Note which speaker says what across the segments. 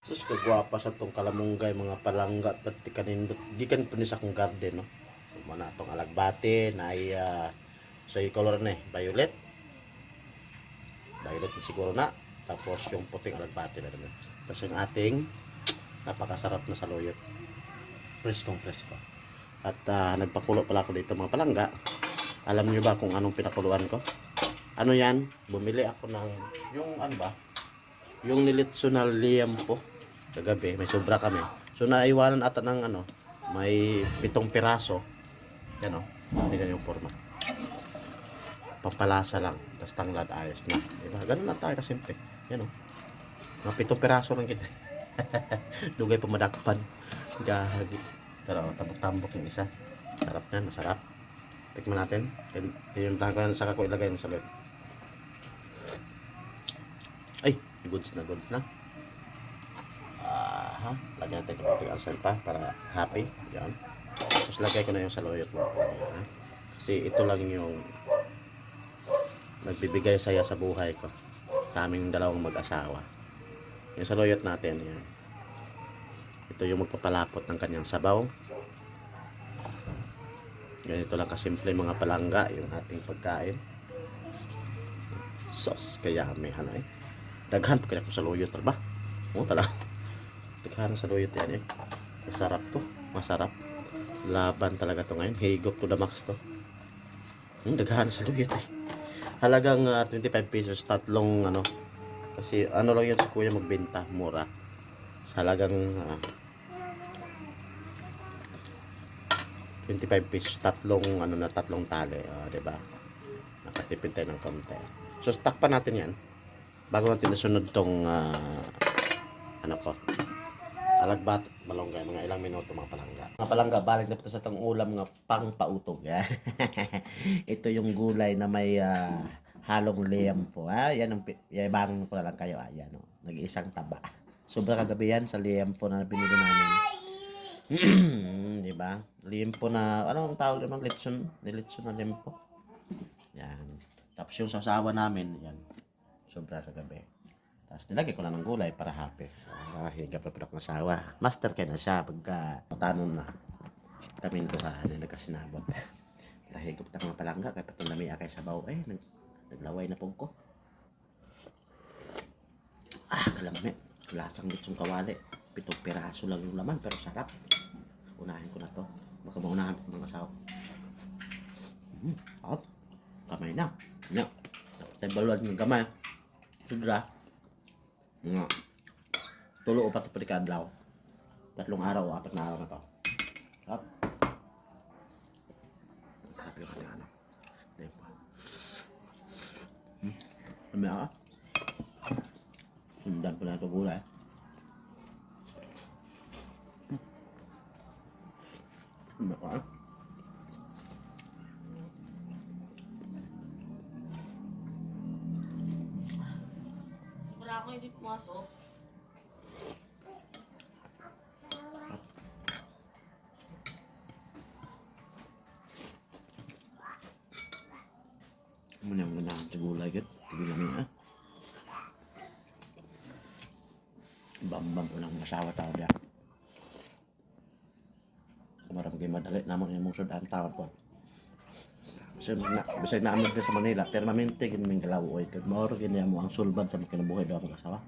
Speaker 1: Sus kagwapa sa tong kalamunggay mga palangga pati kanindot gikan ni sa akong garden no. So mo na tong alagbate na ay ah, sa color na eh violet. Violet na siguro na. Tapos yung puting alagbate na rin. Tapos yung ating napakasarap na saluyot. Preskong presko. At ah, nagpakulo pala ako dito mga palangga. Alam niyo ba kung anong pinakuluan ko? Ano yan? Bumili ako ng yung ano ba? yung nilitso na liempo kagabi may sobra kami. So naiwanan ata ng ano may pitong piraso. Yan o tingnan yung forma. Pampalasa lang tapos tanglad ayos na. Diba? Ganun na tayo kasimple. Yan o. Mga pitong piraso lang kita dugay pa madakpan. Gahagi pero tambok-tambok yung isa. Sarap yan masarap. Tikman natin. Yun yung lang saka ko ilagay sa loob ay, goods na goods na. Aha, lagyan natin konting asal pa para happy. Yan. Tapos lagay ko na yung saluyot mo. Yan. Kasi ito lang yung nagbibigay saya sa buhay ko. Kaming dalawang mag-asawa. Yung saluyot natin, yan. Ito yung magpapalapot ng kanyang sabaw. Ganito lang kasimple mga palangga yung ating pagkain. Sauce, kaya may eh. Daghan pa kaya ko sa luyot ba? Oo talaga. Daghan sa luyot yan eh. Masarap to. Masarap. Laban talaga to ngayon. Higop to the max to. Hmm, daghan sa luyot eh. Halagang ah, 25 pesos. Tatlong ano. Kasi ano lang yan si kuya magbenta. Mura. Sa halagang ah, 25 pesos. Tatlong ano na tatlong tali. ah, 'di ba? Nakatipid tayo ng konti. So, takpan natin yan bago natin isunod tong ah, ano ko alagbat malunggay mga ilang minuto mga palangga. Mga palangga balik na po sa tong ulam nga pang pautog eh. ito yung gulay na may ah, halong liempo ha? Yan ang yabangon ko na lang kayo ah yan oh. nag-iisang taba. Sobra kagabi yan sa liempo na binili namin. Di ba? Liempo na ano ang tawag naman? Litson? Nilitson na liempo yan. Tapos yung sasawa namin yan. Sobra sa gabi. Tapos nilagay ko lang ng gulay para happy. Ah, higap na ako ng asawa. Master kaya na siya pagka matanon na. Kami duha na nagkasinabot. Nahigop na mga palangga kaya patong lami akay sabaw. Eh, nag, naglaway na po ko. Ah, kalami. Lasang litsong kawali. Pitong piraso lang yung laman pero sarap. Unahin ko na to. Baka maunahan ko mga asawa. Hmm, hot. Kamay na. Dapat tayo baluan ng gamay. Sudra. Nga. Tulo o pati kadlaw. Tatlong araw apat na araw na to. Sarap. Sarap yung kanyang ano. Ayan pa. Hmm. Ano ako? Sundan ko ito gulay. Hmm. Ano ako
Speaker 2: Wala ako hindi pumasok.
Speaker 1: Muna mo na ang gulay gat. Tigil namin ah. Bambam ko ng masawa tao diya. Marami kayo madali naman yung mong sudan tawad po. Kasi na, bisay namin dito sa Manila, pero maminti gini ming galaw oy. Kag maoro gini mo ang sulbad sa mga kinabuhay daw ang asawa.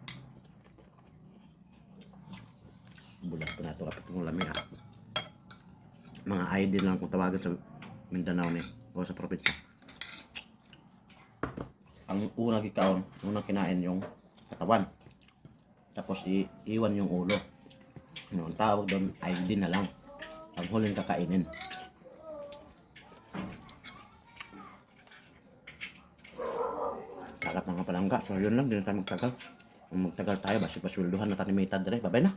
Speaker 1: Bulat ko na ito kapit kong lami ah. Mga ID lang kung tawagan sa Mindanao ni o sa probinsya ang unang gikaon, unang kinain yung katawan. Tapos i iwan yung ulo. Ang tawag doon hindi na lang. Ang huling kakainin. Na nga palangga. So yun lang, din na tayo magtagal. Magtagal tayo, basi pasulduhan na tayo Mitad rin. Babay na.